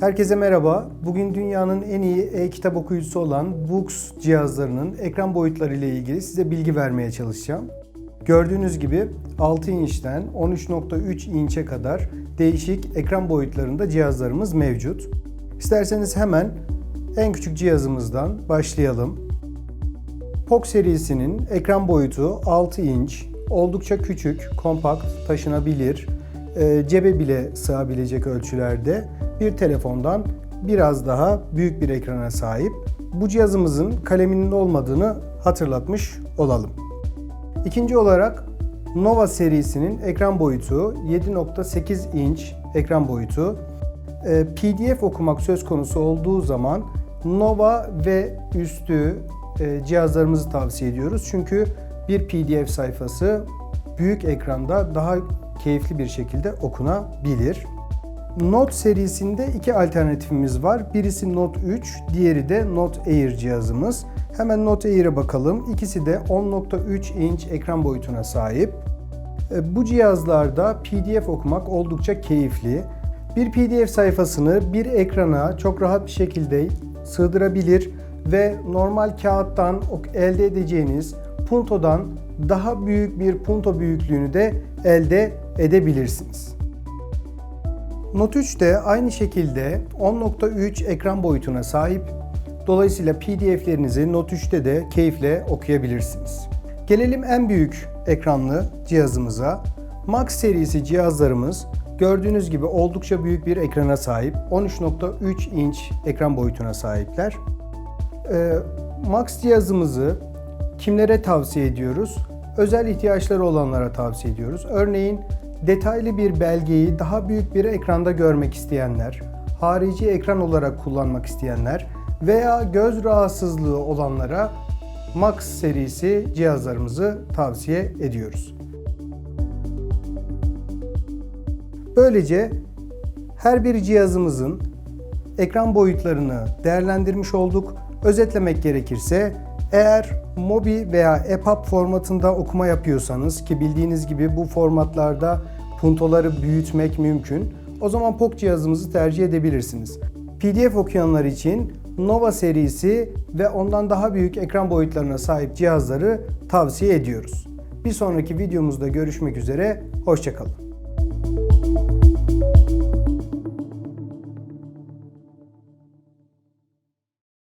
Herkese merhaba. Bugün dünyanın en iyi e-kitap okuyucusu olan Books cihazlarının ekran boyutları ile ilgili size bilgi vermeye çalışacağım. Gördüğünüz gibi 6 inçten 13.3 inçe kadar değişik ekran boyutlarında cihazlarımız mevcut. İsterseniz hemen en küçük cihazımızdan başlayalım. POC serisinin ekran boyutu 6 inç, oldukça küçük, kompakt, taşınabilir, e, cebe bile sığabilecek ölçülerde bir telefondan biraz daha büyük bir ekrana sahip. Bu cihazımızın kaleminin olmadığını hatırlatmış olalım. İkinci olarak Nova serisinin ekran boyutu 7.8 inç ekran boyutu. E, PDF okumak söz konusu olduğu zaman Nova ve üstü e, cihazlarımızı tavsiye ediyoruz. Çünkü bir PDF sayfası büyük ekranda daha keyifli bir şekilde okunabilir. Note serisinde iki alternatifimiz var. Birisi Note 3, diğeri de Note Air cihazımız. Hemen Note Air'e bakalım. İkisi de 10.3 inç ekran boyutuna sahip. E, Bu cihazlarda PDF okumak oldukça keyifli. Bir PDF sayfasını bir ekrana çok rahat bir şekilde sığdırabilir ve normal kağıttan elde edeceğiniz puntodan daha büyük bir punto büyüklüğünü de elde edebilirsiniz. Note 3 de aynı şekilde 10.3 ekran boyutuna sahip. Dolayısıyla PDF'lerinizi Note 3'te de keyifle okuyabilirsiniz. Gelelim en büyük ekranlı cihazımıza. Max serisi cihazlarımız gördüğünüz gibi oldukça büyük bir ekrana sahip. 13.3 inç ekran boyutuna sahipler. Ee, Max cihazımızı kimlere tavsiye ediyoruz? Özel ihtiyaçları olanlara tavsiye ediyoruz. Örneğin detaylı bir belgeyi daha büyük bir ekranda görmek isteyenler, harici ekran olarak kullanmak isteyenler veya göz rahatsızlığı olanlara Max serisi cihazlarımızı tavsiye ediyoruz. Böylece her bir cihazımızın ekran boyutlarını değerlendirmiş olduk. Özetlemek gerekirse eğer Mobi veya EPUB formatında okuma yapıyorsanız ki bildiğiniz gibi bu formatlarda puntoları büyütmek mümkün. O zaman POC cihazımızı tercih edebilirsiniz. PDF okuyanlar için Nova serisi ve ondan daha büyük ekran boyutlarına sahip cihazları tavsiye ediyoruz. Bir sonraki videomuzda görüşmek üzere, hoşçakalın.